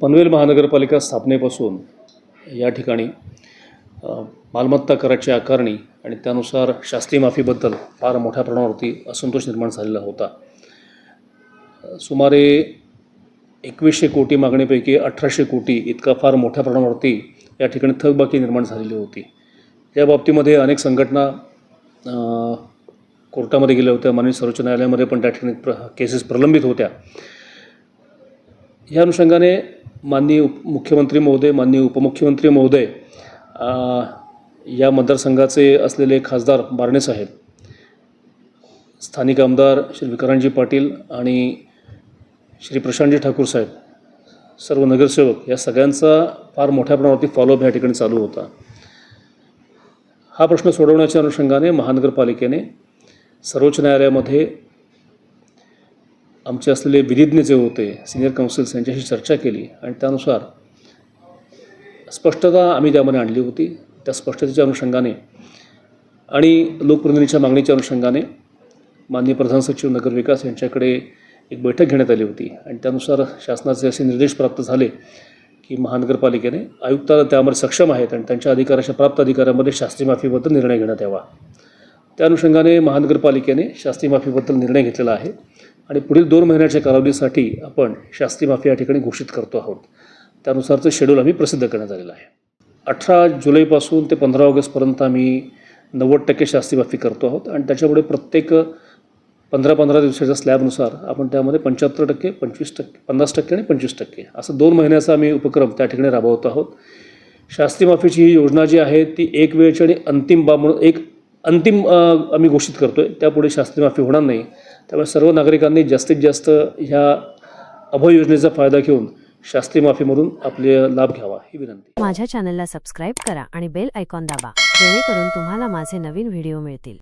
पनवेल महानगरपालिका स्थापनेपासून या ठिकाणी मालमत्ता कराची आकारणी आणि त्यानुसार शास्त्रीय माफीबद्दल फार मोठ्या प्रमाणावरती असंतोष निर्माण झालेला होता. सुमारे एकवीसशे कोटी मागणीपैकी अठराशे कोटी इतका फार मोठ्या प्रमाणावरती या ठिकाणी थकबाकी निर्माण झालेली होती. या बाबतीमध्ये अनेक संघटना कोर्टामध्ये गेल्या होत्या माननीय सर्वोच्च न्यायालयामध्ये पण त्या ठिकाणी प्र केसेस प्रलंबित होत्या. या अनुषंगाने माननीय उप मुख्यमंत्री महोदय माननीय उपमुख्यमंत्री महोदय या मतदारसंघाचे असलेले खासदार बारणे साहेब स्थानिक आमदार श्री विक्रांतजी पाटील आणि श्री प्रशांतजी ठाकूर साहेब सर्व नगरसेवक या सगळ्यांचा फार मोठ्या प्रमाणावरती फॉलोअप या ठिकाणी चालू होता. हा प्रश्न सोडवण्याच्या अनुषंगाने महानगरपालिकेने सर्वोच्च न्यायालयामध्ये आमचे असलेले विधिज्ञ जे होते सिनियर काउन्सिल्स यांच्याशी चर्चा केली आणि त्यानुसार स्पष्टता आम्ही त्यामध्ये आणली होती. त्या स्पष्टतेच्या अनुषंगाने आणि लोकप्रतिनिधीच्या मागणीच्या अनुषंगाने माननीय प्रधान सचिव नगरविकास यांच्याकडे एक बैठक घेण्यात आली होती. आणि त्यानुसार शासनाचे असे निर्देश प्राप्त झाले की महानगरपालिकेने आयुक्ताला त्यामध्ये सक्षम आहेत आणि त्यांच्या अधिकाराच्या प्राप्त अधिकारामध्ये शास्त्री माफीबद्दल निर्णय घेण्यात यावा. त्या अनुषंगाने महानगरपालिकेने शास्त्री माफीबद्दल निर्णय घेतलेला आहे. आणि पुढील दोन महिन्याच्या कालावधीसाठी आपण शास्त्री माफी या ठिकाणी घोषित करतो आहोत. त्यानुसारचं शेड्यूल आम्ही प्रसिद्ध करण्यात आलेलं आहे. अठरा जुलैपासून ते पंधरा ऑगस्टपर्यंत आम्ही नव्वद टक्के शास्त्री माफी करतो आहोत आणि त्याच्यामुळे प्रत्येक पंधरा पंधरा दिवसाच्या स्लॅबनुसार आपण त्यामध्ये पंच्याहत्तर टक्के पंचवीस टक्के पन्नास टक्के आणि पंचवीस टक्के असं दोन महिन्याचा आम्ही उपक्रम त्या ठिकाणी राबवत आहोत. शास्त्री माफीची ही योजना जी आहे ती एक वेळची आणि अंतिम बाब म्हणून एक अंतिम आम्ही घोषित करतो आहे त्यापुढे शास्त्री माफी होणार नाही. त्यामुळे सर्व नागरिकांनी जास्तीत जास्त ह्या अभय योजनेचा फायदा घेऊन शास्त्री माफीमधून आपले लाभ घ्यावा ही विनंती. माझ्या चॅनलला सबस्क्राईब करा आणि बेल आयकॉन दाबा जेणेकरून तुम्हाला माझे नवीन व्हिडिओ मिळतील.